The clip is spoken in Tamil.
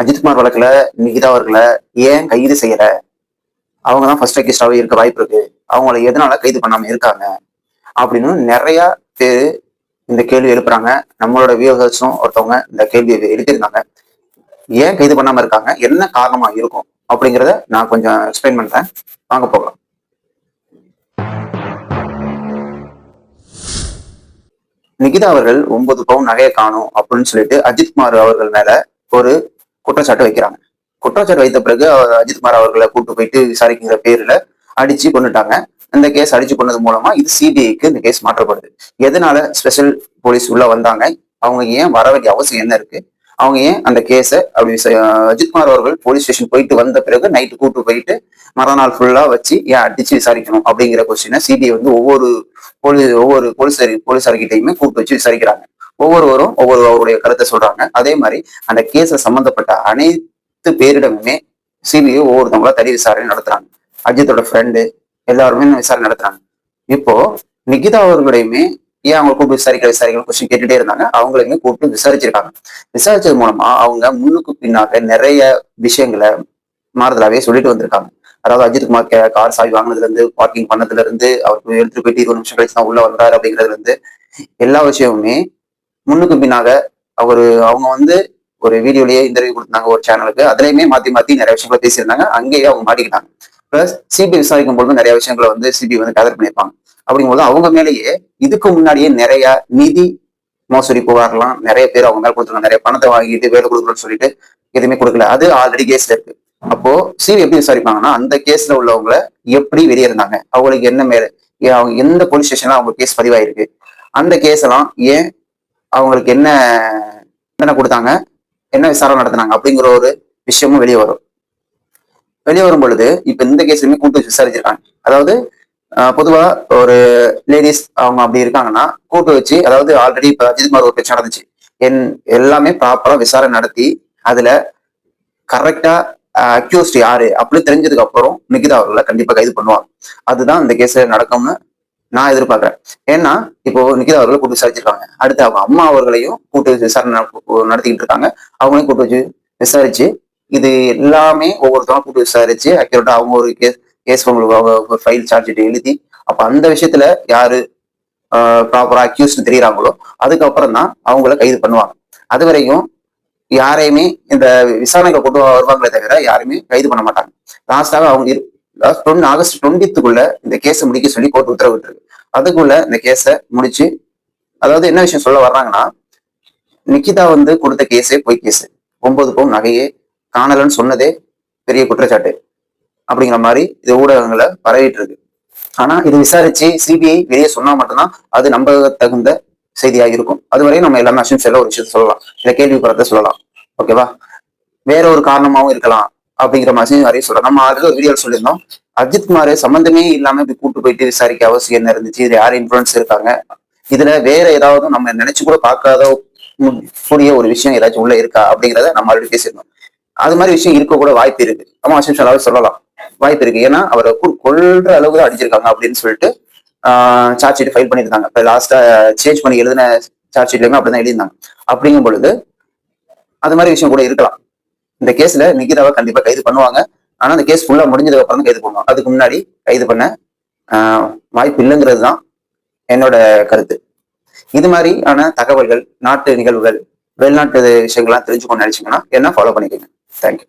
அஜித்குமார் வழக்குல நிகிதா அவர்களை ஏன் கைது செய்யல? அவங்க தான் ஃபர்ஸ்ட் அக்யூஸ்டாவே இருக்க வாய்ப்பு இருக்கு. அவங்கள எதனால கைது பண்ணாம இருக்காங்க? அப்படின்னு நிறைய பேர் இந்த கேள்வி எழுப்புறாங்க. நம்மளோட வியூகர்ஸும் ஒருத்தவங்க இந்த கேள்வியை எழுதியிருந்தாங்க ஏன் கைது பண்ணாம இருக்காங்க? என்ன காரணமா இருக்கும்? அப்படிங்கிறத நான் கொஞ்சம் எக்ஸ்பிளைன் பண்றேன். வாங்க போகலாம். நிகிதா அவர்கள் ஒன்பது பவுன் நகையை காணும் அப்படின்னு சொல்லிட்டு அஜித்குமார் அவர்கள் மேல ஒரு குற்றச்சாட்டு வைக்கிறாங்க. குற்றச்சாட்டு வைத்த பிறகு அவர் அஜித்குமார் அவர்களை கூட்டு போயிட்டு விசாரிக்கிற பேர்ல அடிச்சு கொண்டுட்டாங்க இந்த கேஸ் அடிச்சு கொண்டது மூலமா இது சிபிஐக்கு இந்த கேஸ் மாற்றப்படுது. எதனால ஸ்பெஷல் போலீஸ் உள்ள வந்தாங்க? அவங்க ஏன் வர வேண்டிய அவசியம் என்ன இருக்கு? அவங்க ஏன் அந்த கேஸை அப்படி விச- அஜித்குமார் அவர்கள் போலீஸ் ஸ்டேஷன் போயிட்டு வந்த பிறகு நைட்டு கூட்டு போயிட்டு மறுநாள் ஃபுல்லா வச்சு ஏன் அடிச்சு விசாரிக்கணும் அப்படிங்கிற கொஸ்டினை சிபிஐ வந்து ஒவ்வொரு போலீஸ் ஒவ்வொரு போலீஸ் போலீசார்கிட்டையுமே கூப்பிட்டு வச்சு விசாரிக்கிறாங்க. ஒவ்வொருவரும் ஒவ்வொரு அவருடைய கருத்தை சொல்றாங்க. அதே மாதிரி அந்த கேஸை சம்பந்தப்பட்ட அனைத்து பேரிடமுமே சிபிஐ ஒவ்வொருத்தவங்களா தனி விசாரணை நடத்துறாங்க. அஜித்தோட ஃப்ரெண்டு எல்லாருமே விசாரணை நடத்துறாங்க. இப்போ நிகிதா அவர்களையுமே ஏன் அவங்க கூப்பிட்டு விசாரிக்கிற விசாரிக்கிற கொஸ்டின் கேட்டுட்டே இருந்தாங்க. அவங்களையுமே கூப்பிட்டு விசாரிச்சிருக்காங்க. விசாரிச்சது மூலமா அவங்க முன்னுக்கு பின்னாக நிறைய விஷயங்களை மாறுதலாவே சொல்லிட்டு வந்திருக்காங்க. அதாவது அஜித்குமார் கே- கார் சாவி வாங்கினதுல இருந்து பார்க்கிங் பண்ணதுல இருந்து அவருக்கு எடுத்துட்டு போயிட்டு இருபது நிமிஷம் கழிச்சு தான் உள்ள வந்தாரு அப்படிங்கிறதுல இருந்து எல்லா விஷயமுமே முன்னுக்கு பின்னாக அவரு அவங்க வந்து ஒரு வீடியோலயே இன்டர்வியூ கொடுத்தாங்க ஒரு சேனலுக்கு அதுலயுமே மாத்தி மாத்தி நிறைய விஷயங்களை பேசியிருந்தாங்க. அங்கேயே அவங்க மாட்டிக்கிட்டாங்க. பிளஸ் சிபி விசாரிக்கும் பொழுது நிறைய விஷயங்களை வந்து சிபிஐ வந்து கேதர் பண்ணியிருப்பாங்க. அப்படிங்கும்போது அவங்க மேலேயே இதுக்கு முன்னாடியே நிறைய நிதி மோசடி புகார்லாம் நிறைய பேர் அவங்க மேல கொடுத்துருக்காங்க நிறைய பணத்தை வாங்கிட்டு வேலை கொடுக்குறோம்னு சொல்லிட்டு எதுவுமே கொடுக்கல. அது ஆல்ரெடி கேஸ்ல இருக்கு. அப்போ சிபி எப்படி விசாரிப்பாங்கன்னா அந்த கேஸ்ல உள்ளவங்களை எப்படி வெளியே இருந்தாங்க? அவங்களுக்கு என்ன மேல அவங்க எந்த போலீஸ் ஸ்டேஷன்ல அவங்க கேஸ் பதிவாயிருக்கு? அந்த கேஸ் எல்லாம் ஏன் அவங்களுக்கு என்ன என்ன கொடுத்தாங்க என்ன விசாரணை நடத்தினாங்க அப்படிங்கிற ஒரு விஷயமும் வெளியே வரும். வெளியே வரும் பொழுது இப்ப இந்த கேஸ்லயுமே கூட்டு வச்சு விசாரிச்சிருக்காங்க. அதாவது பொதுவாக பொதுவா ஒரு லேடிஸ் அவங்க அப்படி இருக்காங்கன்னா கூட்டு வச்சு அதாவது ஆல்ரெடி இப்ப அஜித்குமார் ஒரு பிரச்சனை நடந்துச்சு. என் எல்லாமே ப்ராப்பரா விசாரணை நடத்தி அதுல கரெக்டா அக்யூஸ்ட் யாரு அப்படின்னு தெரிஞ்சதுக்கு அப்புறம் நிகிதா அவர்களை கண்டிப்பா கைது பண்ணுவாங்க. அதுதான் இந்த கேஸ்ல நடக்கும்னு நான் எதிர்பார்க்கிறேன். ஏன்னா இப்போ நிகிதா அவர்களை கூட்டு விசாரிச்சிருக்காங்க. அடுத்து அவங்க அம்மா அவர்களையும் கூட்டு விசாரணை நட- நடத்திக்கிட்டு இருக்காங்க. அவங்களையும் கூட்டு வச்சு விசாரிச்சு இது எல்லாமே ஒவ்வொருத்தரும் கூட்டு விசாரிச்சு அக்யூரேட்டா அவங்க ஒரு கேஸ் கேஸ் உங்களுக்கு ஒரு ஃபைல் சார்ஜ் எழுதி அப்ப அந்த விஷயத்துல யாரு ப்ராப்பரா அக்யூஸ்ட் தெரியுறாங்களோ அதுக்கப்புறம் தான் அவங்கள கைது பண்ணுவாங்க. அது வரைக்கும் யாரையுமே இந்த விசாரணைகளை கொண்டு வருவாங்களே தவிர யாருமே கைது பண்ண மாட்டாங்க. லாஸ்டாக அவங்க இரு- last 20 ஆகஸ்ட் டுவெண்ட்டித்துக்குள்ள இந்த கேஸை முடிக்க சொல்லி கோர்ட் உத்தரவிட்டிருக்கு. அதுக்குள்ள இந்த கேஸை முடிச்சு அதாவது என்ன விஷயம் சொல்ல வர்றாங்கன்னா நிக்கிதா வந்து கொடுத்த கேஸே பொய் கேஸ். ஒன்பது பவுன் நகையே காணலன்னு சொன்னதே பெரிய குற்றச்சாட்டு அப்படிங்கிற மாதிரி இது ஊடகங்களை பரவிட்டு இருக்கு ஆனா இது விசாரிச்சு சிபிஐ வெளியே சொன்னா மட்டும்தான் அது நம்ப தகுந்த செய்தியாக இருக்கும். அதுவரை நம்ம எல்லாமே அசன்ஸ் செல்ல ஒரு விஷயத்த சொல்லலாம். இல்ல கேள்வி சொல்லலாம். ஓகேவா? வேற ஒரு காரணமாவும் இருக்கலாம். அப்படிங்கிற மாதிரி நிறைய சொல்றோம் நம்ம ஆல்ரெடி ஒரு வீடியோ சொல்லியிருந்தோம். அஜித் குமார் சம்பந்தமே இல்லாம இப்படி கூட்டு போயிட்டு விசாரிக்க அவசியம் என்ன இருந்துச்சு? இதுல யார் இன்ஃபுளுன்ஸ் இருக்காங்க? இதுல வேற ஏதாவது நம்ம நினைச்சு கூட பார்க்காத கூடிய ஒரு விஷயம் ஏதாச்சும் உள்ள இருக்கா? அப்படிங்கிறத நம்ம ஆல்ரெடி பேசியிருந்தோம். அது மாதிரி விஷயம் இருக்க கூட வாய்ப்பு இருக்கு. நம்ம அசிம் சொல்லாவே சொல்லலாம். வாய்ப்பு இருக்கு. ஏன்னா அவரை கொள்ற அளவு தான் அடிச்சிருக்காங்க அப்படின்னு சொல்லிட்டு சார்ஜ் ஷீட் ஃபைல் பண்ணியிருந்தாங்க. இப்போ லாஸ்டா சேஞ்ச் பண்ணி எழுதின சார்ஜ் ஷீட்லயுமே அப்படிதான் எழுதியிருந்தாங்க. அப்படிங்கும் பொழுது அது மாதிரி விஷயம் கூட இருக்கலாம். இந்த கேஸ்ல நிகிதாவை கண்டிப்பா கைது பண்ணுவாங்க. ஆனா அந்த கேஸ் ஃபுல்லா முடிஞ்சதுக்கு அப்புறம் தான் கைது பண்ணுவாங்க. அதுக்கு முன்னாடி கைது பண்ண வாய்ப்பு இல்லைங்கிறது தான் என்னோட கருத்து. இது மாதிரியான தகவல்கள் நாட்டு நிகழ்வுகள் வெளிநாட்டு விஷயங்கள்லாம் தெரிஞ்சுக்கணும்னு நினைச்சீங்கன்னா என்ன ஃபாலோ பண்ணிக்கோங்க. தேங்க்யூ